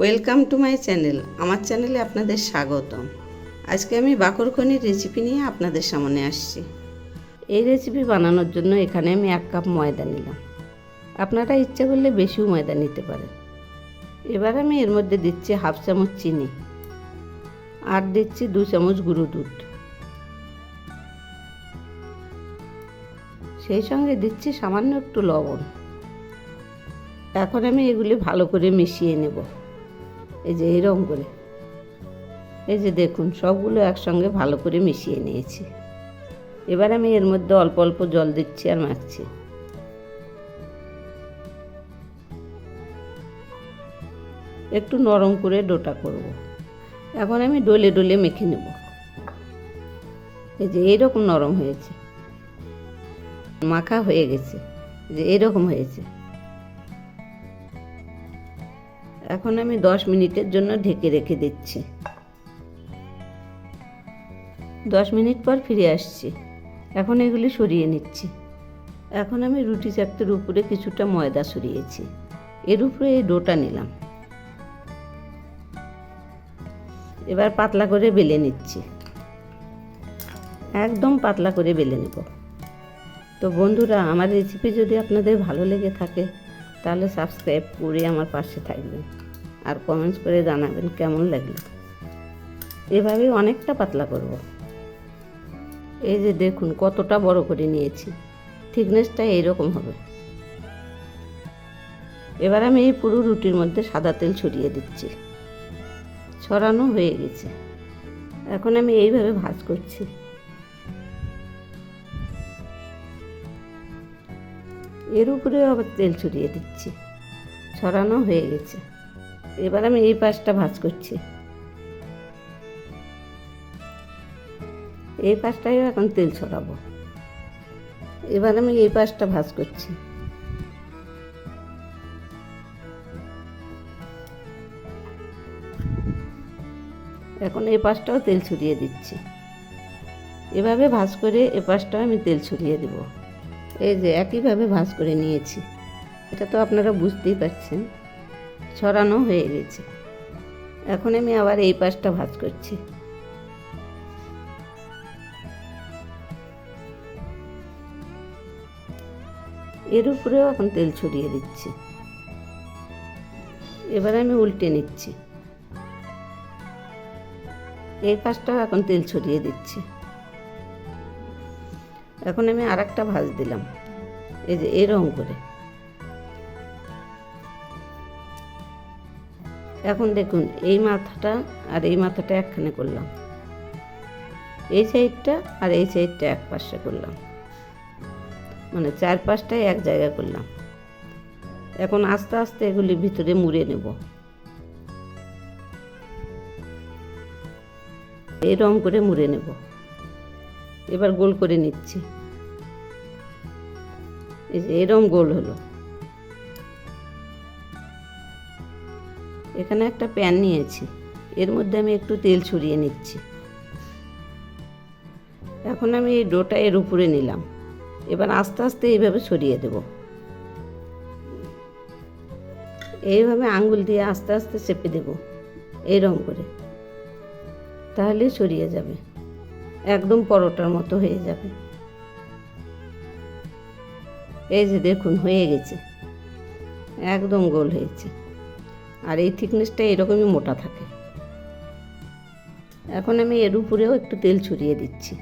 Welcome to my channel. আমার চ্যানেলে আপনাদের স্বাগতম। আজকে আমি বাকরখনির রেসিপি নিয়ে আপনাদের সামনে আসছি। এই রেসিপি বানানোর জন্য এখানে আমি এক কাপ ময়দা নিলাম। আপনারা ইচ্ছা করলে বেশিও ময়দা নিতে পারেন। এবার আমি এর মধ্যে দিচ্ছি হাফ চামচ চিনি আর দিচ্ছি দু চামচ গুঁড়ো দুধ। সেই সঙ্গে দিচ্ছি সামান্য একটু লবণ। এখন আমি এগুলি ভালো করে মিশিয়ে নেব। এই যে এরকম করে। এই যে দেখুন, সবগুলো একসঙ্গে ভালো করে মিশিয়ে নিয়েছি। এবার আমি এর মধ্যে অল্প অল্প জল দিচ্ছি আর মাখছি। একটু নরম করে ডোটা করব। এখন আমি ডলে ডলে মেখে নেব। এই যে এইরকম নরম হয়েছে। মাখা হয়ে গেছে। যে এরকম হয়েছে। এখন আমি দশ মিনিটের জন্য ঢেকে রেখে দিচ্ছি। দশ মিনিট পর ফিরে আসছি। এখন এগুলি সরিয়ে নিচ্ছি। এখন আমি রুটি চাকতের উপরে কিছুটা ময়দা সরিয়েছি। এর উপরে এই ডোটা নিলাম। এবার পাতলা করে বেলে নিচ্ছি। একদম পাতলা করে বেলে নেব। তো বন্ধুরা, আমার রেসিপি যদি আপনাদের ভালো লেগে থাকে তাহলে সাবস্ক্রাইব করে আমার পাশে থাকবেন। আর কমেন্টস করে জানাবেন কেমন লাগল। এভাবে অনেকটা পাতলা করব। এই যে দেখুন, কতটা বড় করে নিয়েছি। থিকনেসটা এইরকম হবে। এবার আমি এই পুরো রুটির মধ্যে সাদা তেল ছড়িয়ে দিচ্ছি। ছড়ানো হয়ে গেছে। এখন আমি এইভাবে ভাজ করছি। এর উপরে আবার তেল ছড়িয়ে দিচ্ছি। ছড়ানো হয়ে গেছে। এবার আমি এই পাশটা ভাজ করছি। এই পাশটাও এখন তেল ছড়াবো। এবার আমি এই পাশটা ভাজ করছি। এখন এই পাশটাও তেল ছড়িয়ে দিচ্ছি। এভাবে ভাজ করে এ পাশটাও আমি তেল ছড়িয়ে দেবো। এই যে একইভাবে ভাঁজ করে নিয়েছি। এটা তো আপনারা বুঝতেই পারছেন, ছড়ানো হয়ে গেছে। এখন আমি আবার এই পাশটা ভাঁজ করছি। এর উপরেও এখন তেল ছড়িয়ে দিচ্ছি। এবার আমি উল্টে নিচ্ছি। এই পাশটাও এখন তেল ছড়িয়ে দিচ্ছি। এখন আমি আর একটা ভাজ দিলাম। এই যে, এরকম করে। এখন দেখুন, এই মাথাটা আর এই মাথাটা একখানে করলাম। এই সাইডটা আর এই সাইডটা এক পাশে করলাম। মানে চার পাশটাই এক জায়গা করলাম। এখন আস্তে আস্তে এগুলি ভিতরে মুড়ে নেব। এরকম করে মুড়ে নেব। এবার গোল করে নিচ্ছি। এরম গোল হলো। এখানে একটা প্যান নিয়েছি। এর মধ্যে আমি একটু তেল ছড়িয়ে নিচ্ছি। এখন আমি এই ডোটা এর উপরে নিলাম। এবার আস্তে আস্তে এইভাবে ছড়িয়ে দেব। এইভাবে আঙ্গুল দিয়ে আস্তে আস্তে চেপে দেব। এইরকম করে। তাহলে ছড়িয়ে যাবে। একদম পরোটার মতো হয়ে যাবে। এই যে দেখুন, হয়ে গেছে। একদম গোল হয়েছে। আর এই থিকনেসটা এরকমই মোটা থাকে। এখন আমি এর উপরেও একটু তেল ছড়িয়ে দিচ্ছি।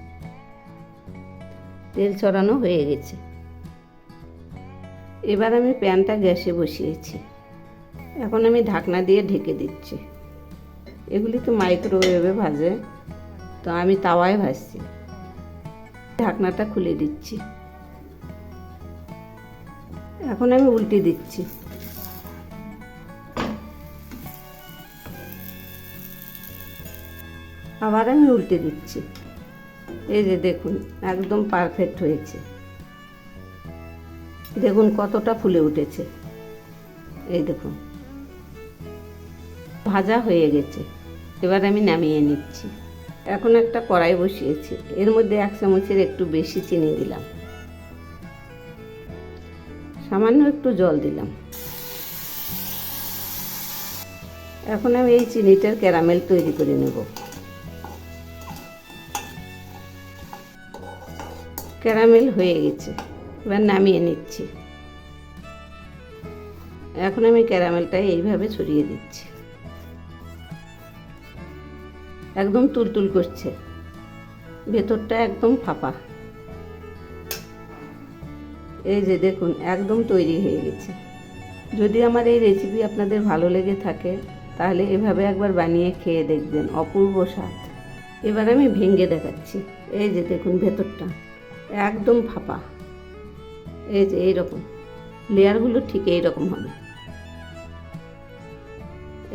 তেল ছড়ানো হয়ে গেছে। এবার আমি প্যানটা গ্যাসে বসিয়েছি। এখন আমি ঢাকনা দিয়ে ঢেকে দিচ্ছি। এগুলি তো মাইক্রোওয়েভে ভাজে। তো আমি তাওয়ায় ভাজছি। ঢাকনাটা খুলে দিচ্ছি। এখন আমি উল্টে দিচ্ছি। আবার আমি উল্টে দিচ্ছি। এই যে দেখুন, একদম পারফেক্ট হয়েছে। দেখুন কতটা ফুলে উঠেছে। এই দেখুন। ভাজা হয়ে গেছে। এবার আমি নামিয়ে নিচ্ছি। এখন একটা কড়াই বসিয়েছি। এর মধ্যে এক চামচের একটু বেশি চিনি দিলাম। সামান্য একটু জল দিলাম। এখন আমি এই চিনিটার ক্যারামেল তৈরি করে নেব। ক্যারামেল হয়ে গেছে। এবার নামিয়ে নিচ্ছি। এখন আমি ক্যারামেলটা এইভাবে ছড়িয়ে দিচ্ছি। একদম তুলতুল করছে। ভেতরটা একদম ফাঁপা। এই যে দেখুন, একদম তৈরি হয়ে গেছে। যদি আমার এই রেসিপি আপনাদের ভালো লেগে থাকে, তাহলে এভাবে একবার বানিয়ে খেয়ে দেখবেন, অপূর্ব স্বাদ। এবার আমি ভেঙে দেখাচ্ছি। এই যে দেখুন ভেতরটা, একদম ফাঁপা। এই যে এইরকম। লেয়ারগুলো ঠিক এইরকম হবে।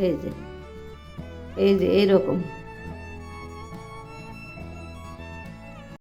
এই যে এই যে এইরকম।